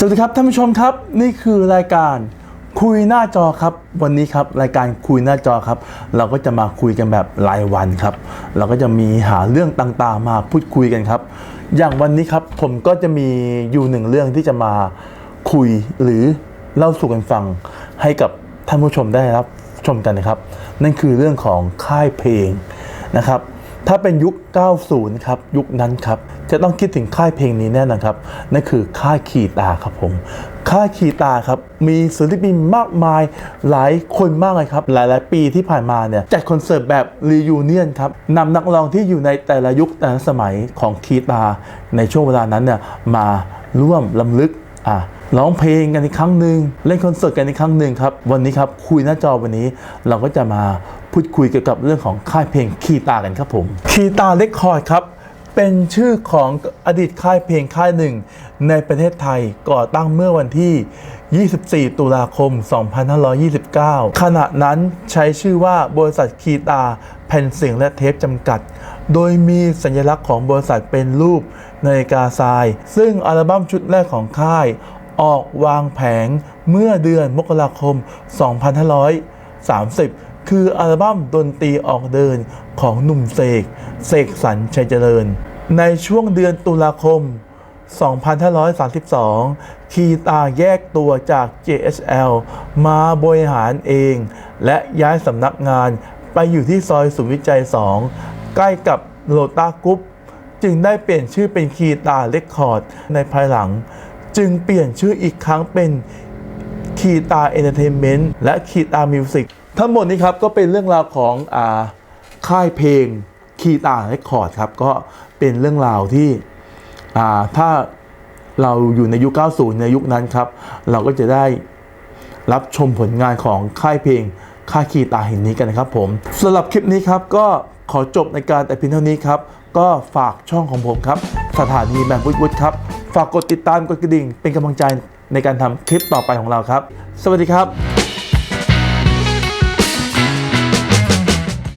สวัสดีครับท่านผู้ชมครับ นี่คือรายการคุยหน้าจอครับ วันนี้ครับรายการคุยหน้าจอครับ เราก็จะมาคุยกันแบบรายวันครับ เราก็จะมีหาเรื่องต่างๆมาพูดคุยกันครับ อย่างวันนี้ครับผมก็จะมีอยู่หนึ่งเรื่องที่จะมาคุยหรือเล่าสู่กันฟังให้กับท่านผู้ชมได้รับชมกันนะครับ นั่นคือเรื่องของค่ายเพลงนะครับ ถ้าเป็นยุค 90 ครับ ยุคนั้นครับ จะต้องคิดถึงค่ายเพลงนี้แน่นอนครับ นั่นคือค่ายขีตาครับผม ค่ายขีตาครับ มีศิลปินมากมายหลายคนมากเลยครับ หลาย ๆ ปีที่ผ่านมาเนี่ย จัดคอนเสิร์ตแบบรียูเนียนครับนำนักร้องที่อยู่ในแต่ละยุคแต่ละสมัยของขีตา ในช่วงเวลานั้นเนี่ยมาร่วมลำลึกอะ ร้องเพลงกันอีกครั้งหนึ่งเล่นคอนเสิร์ตกันอีกครั้งหนึ่งครับ วันนี้ครับคุยหน้าจอวันนี้เราก็จะมาพูดคุยเกี่ยวกับเรื่องของค่ายเพลงคีตากันครับผมคีตาเรคคอร์ดครับเป็นชื่อของอดีตค่ายเพลงค่ายหนึ่ง ในประเทศไทยก่อตั้งเมื่อวันที่ 24 ตุลาคม 2529 ขณะนั้นใช้ชื่อว่าบริษัทคีตาแผ่นเสียงและเทปจำกัด โดยมีสัญลักษณ์ของบริษัทเป็นรูปนาฬิกาทราย ซึ่งอัลบั้มชุดแรกของค่าย ออกวางแผงเมื่อเดือนมกราคม 2530 คืออัลบั้มดนตรีออกเดินของหนุ่มเสก เสกสรรชัยเจริญ ในช่วงเดือนตุลาคม 2532 คีตาแยกตัวจาก JSL มาบริหารเอง และย้ายสำนักงานไปอยู่ที่ซอยสุวิจัย 2 ใกล้กับโลตากรุ๊ปจึงได้เปลี่ยนชื่อเป็นคีตาเรคคอร์ดในภายหลัง จึงเปลี่ยนชื่ออีกครั้งเป็นคีตาเอนเตอร์เทนเมนต์และคีตามิวสิกทั้งหมดนี้ครับก็เป็นเรื่องราวของอาค่ายเพลงคีตาเรคคอร์ดครับก็เป็นเรื่องราวที่อ่าถ้าเราอยู่ในยุค 90 ในยุคนั้นครับ เราก็จะได้รับชมผลงานของค่ายเพลงค่ายคีตาแห่งนี้กันนะครับผมสำหรับคลิปนี้ครับก็ขอจบในการแต่เพียงเท่านี้ครับ ก็ฝากช่องของผมครับ สถานีแมงวุฒวุฒครับ ฝากกดติดตามกดกระดิ่ง เป็นกำลังใจในการทำคลิปต่อไปของเราครับ สวัสดีครับ